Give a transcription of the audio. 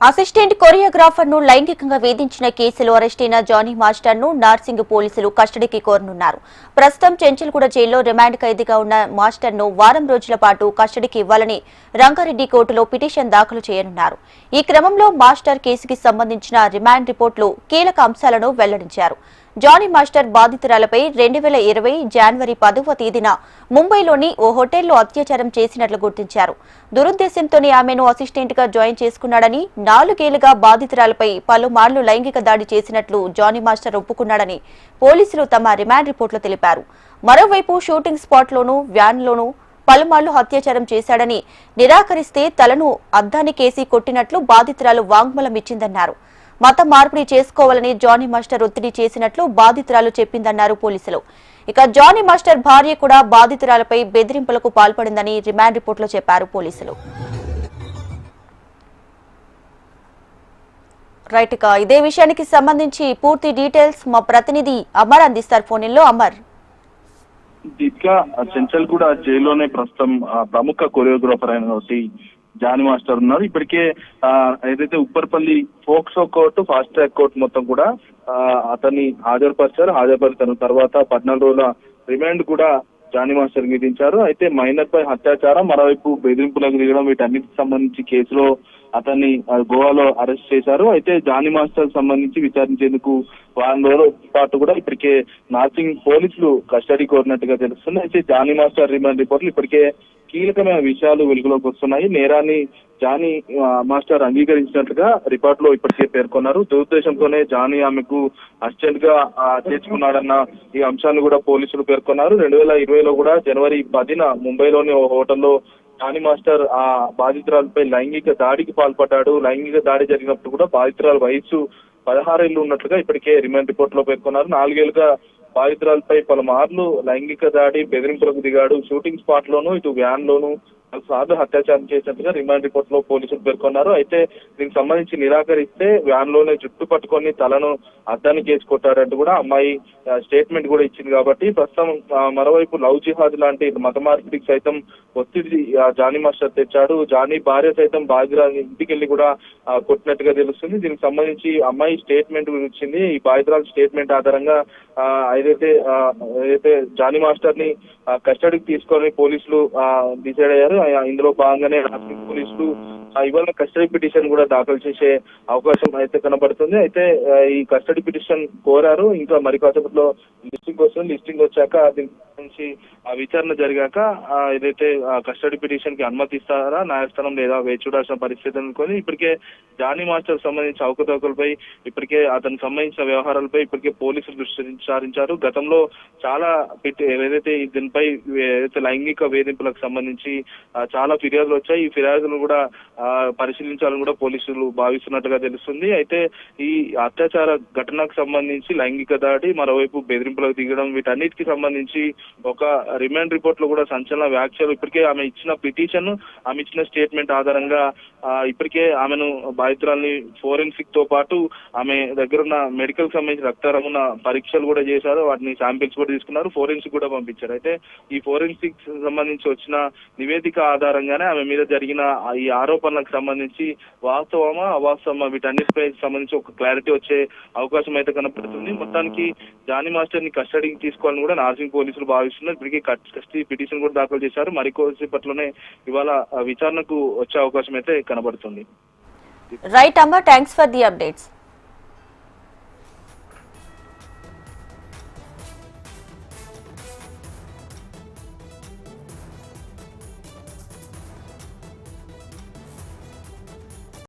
Assistant కొరియోగ్రాఫర్ను లైంగికంగా వేధించిన కేసులో అరెస్టైన Johnny మాస్టర్ను Narsingi పోలీసులు కస్టడీకి కోరనున్నారు. ప్రస్తుతం చెంచల్గూడ జైల్లో రిమాండ్ ఖైదీగా ఉన్న మాస్టర్ను వారం రోజుల పాటు కస్టడీకి ఇవ్వాలని రంగారెడ్డి కోర్టులో పిటిషన్ దాఖలు చేయనున్నారు. ఈ క్రమంలో మాస్టర్ కేసుకి సంబంధించిన రిమాండ్ రిపోర్టులు కీలక అంశాలను వెల్లడించారు. జానీ మాస్టర్ బాధితురాలపై రెండు వేల ఇరవై జనవరి పదవ తేదీన ముంబైలోని ఓ హోటల్లో అత్యాచారం చేసినట్లు గుర్తించారు. దురుద్దేశంతోనే ఆమెను అసిస్టెంట్గా జాయిన్ చేసుకున్నాడని నాలుగేళ్ళుగా బాధితురాలపై పలుమార్లు లైంగిక దాడి చేసినట్లు జానీ మాస్టర్ ఒప్పుకున్నాడని పోలీసులు తమ రిమాండ్ రిపోర్టులో తెలిపారు. మరోవైపు షూటింగ్ స్పాట్లోనూ వ్యాన్లోనూ పలుమార్లు అత్యాచారం చేశాడని నిరాకరిస్తే తలను అద్దానికేసి కొట్టినట్లు బాధితురాలు వాంగ్మూలం ఇచ్చిందన్నారు. మత మార్పిడి చేసుకోవాలని జానీ మాస్టర్ ఒత్తిడి చేసినట్లు బాధితురాలు చెప్పిందన్నారు పోలీసులు. ఇక జానీ మాస్టర్ భార్య కూడా బాధితురాలపై బెదిరింపులకు పాల్పడిందని రిమాండ్ రిపోర్టులో చెప్పారు పోలీసులు. రైట్ ఇక ఇదే విషయానికి సంబంధించి పూర్తి డీటెయిల్స్ మా ప్రతినిధి అమర్ అందిస్తారు ఫోన్లో అమర్. దీపిక చెంచల్ కూడా జైల్లోనే ప్రస్తుతం ప్రముఖ కొరియోగ్రాఫర్ అయిన జానీ మాస్టర్ ఉన్నారు. ఇప్పటికే ఏదైతే Upparpally POCSO court fast track court మొత్తం కూడా అతన్ని హాజరుపరిచారు. హాజరుపరిచిన తర్వాత పద్నాలుగు రోజుల రిమాండ్ కూడా జానీ మాస్టర్ విధించారు. అయితే మైనర్ పై అత్యాచారం మరోవైపు బెదిరింపులకు దిగడం వీటన్నిటికి సంబంధించి కేసులో అతన్ని గోవాలో అరెస్ట్ చేశారు. అయితే జానీ మాస్టర్ సంబంధించి విచారించేందుకు వారం రోజుల పాటు కూడా ఇప్పటికే నార్సింగ్ పోలీసులు కస్టడీ కోరినట్టుగా తెలుస్తుంది. అయితే జానీ మాస్టర్ రిమాండ్ రిపోర్ట్లు ఇప్పటికే కీలకమైన విషయాలు వెలుగులోకి వస్తున్నాయి. నేరాన్ని జానీ మాస్టర్ అంగీకరించినట్లుగా రిపోర్ట్లో ఇప్పటికే పేర్కొన్నారు. దురుద్దేశంతోనే జానీ ఆమెకు అసిస్టెంట్గా చేర్చుకున్నాడన్న ఈ అంశాన్ని కూడా పోలీసులు పేర్కొన్నారు. రెండు వేల ఇరవైలో కూడా జనవరి పదిన ముంబైలోని ఓ హోటల్లో జానీ మాస్టర్ ఆ బాధితురాలపై లైంగిక దాడికి పాల్పడ్డాడు. లైంగిక దాడి జరిగినప్పుడు కూడా బాధితురాల వయసు పదహారేళ్ళు ఉన్నట్లుగా ఇప్పటికే రిమాండ్ రిపోర్ట్లో పేర్కొన్నారు. నాలుగేళ్ళుగా బాధితురాలపై పలుమార్లు లైంగిక దాడి బెదిరింపులకు దిగాడు. షూటింగ్ స్పాట్ లోను ఇటు వ్యాన్ లోను సార్లు అత్యాచారం చేసినట్టుగా రిమాండ్ రిపోర్ట్లో పోలీసులు పేర్కొన్నారు. అయితే దీనికి సంబంధించి నిరాకరిస్తే వ్యాన్లోనే జుట్టు పట్టుకొని తలను అద్దానికి చేసి కొట్టారంటూ కూడా అమ్మాయి స్టేట్మెంట్ కూడా ఇచ్చింది కాబట్టి ప్రస్తుతం మరోవైపు లవ్ జిహాద్ లాంటి మత మార్పిడికి సైతం ఒత్తిడి జానీ మాస్టర్ తెచ్చాడు. జానీ భార్య సైతం బాధితురా ఇంటికి వెళ్ళి కూడా కొట్టినట్టుగా తెలుస్తుంది. దీనికి సంబంధించి అమ్మాయి స్టేట్మెంట్ ఇచ్చింది. ఈ బాధితురాల స్టేట్మెంట్ ఆధారంగా ఆ, ఏదైతే ఏదైతే జానీ మాస్టర్ని కస్టడీకి తీసుకొని పోలీసులు డిసైడ్ అయ్యారు. ఇందులో భాగంగానే రాష్ట్ర పోలీసులు ఇవాళ కస్టడీ పిటిషన్ కూడా దాఖలు చేసే అవకాశం అయితే కనబడుతుంది. అయితే ఈ కస్టడీ పిటిషన్ కోరారు. ఇంకా మరి కాసేపట్లో లిస్టింగ్ వస్తుంది. లిస్టింగ్ వచ్చాక దీనికి సంబంధించి ఆ విచారణ జరిగాక ఆ, ఏదైతే కస్టడీ పిటిషన్కి అనుమతిస్తారా న్యాయస్థానం లేదా వేచి చూడాల్సిన పరిస్థితి అనుకొని ఇప్పటికే జానీ మాస్టర్ సంబంధించిన అవకతవకలపై ఇప్పటికే అతనికి సంబంధించిన వ్యవహారాలపై ఇప్పటికే పోలీసులు దృష్టి సారించారు. గతంలో చాలా ఏదైతే దీనిపై ఏదైతే లైంగిక వేధింపులకు సంబంధించి చాలా ఫిర్యాదులు వచ్చాయి. ఈ ఫిర్యాదులను కూడా పరిశీలించాలని కూడా పోలీసులు భావిస్తున్నట్టుగా తెలుస్తుంది. అయితే ఈ అత్యాచార ఘటనకు సంబంధించి లైంగిక దాడి మరోవైపు బెదిరింపులకు దిగడం వీటన్నిటికి సంబంధించి ఒక రిమాండ్ రిపోర్ట్లో కూడా సంచలన వ్యాఖ్యలు ఇప్పటికే ఆమె ఇచ్చిన పిటిషన్ ఆమె ఇచ్చిన స్టేట్మెంట్ ఆధారంగా ఇప్పటికే ఆమెను బాధితురాల్ని ఫోరెన్సిక్తో పాటు ఆమె దగ్గర ఉన్న మెడికల్ సంబంధించిన రక్త నమూనా పరీక్షలు కూడా చేశారు. వాటిని శాంపిల్స్ కూడా తీసుకున్నారు. ఫోరెన్సిక్ కూడా పంపించారు. అయితే ఈ ఫోరెన్సిక్ సంబంధించి వచ్చిన నివేదిక ఆధారంగానే ఆమె మీద జరిగిన ఈ ఆరోపణలకు సంబంధించి వాస్తవమా అవాస్తవమా వీటన్నిటిపై సంబంధించి ఒక క్లారిటీ వచ్చే అవకాశం అయితే కనపడుతుంది. మొత్తానికి జానీ మాస్టర్ని కస్టడీకి తీసుకోవాలని కూడా నార్సింగ్ పోలీసులు భావిస్తున్నారు. ఇప్పటికీ కస్టడీ పిటిషన్ కూడా దాఖలు చేశారు. మరికొద్దిసేపట్లోనే ఇవాళ విచారణకు వచ్చే అవకాశం అయితే కనబడుతుంది. రైట్ అమ్మా. Thanks for the updates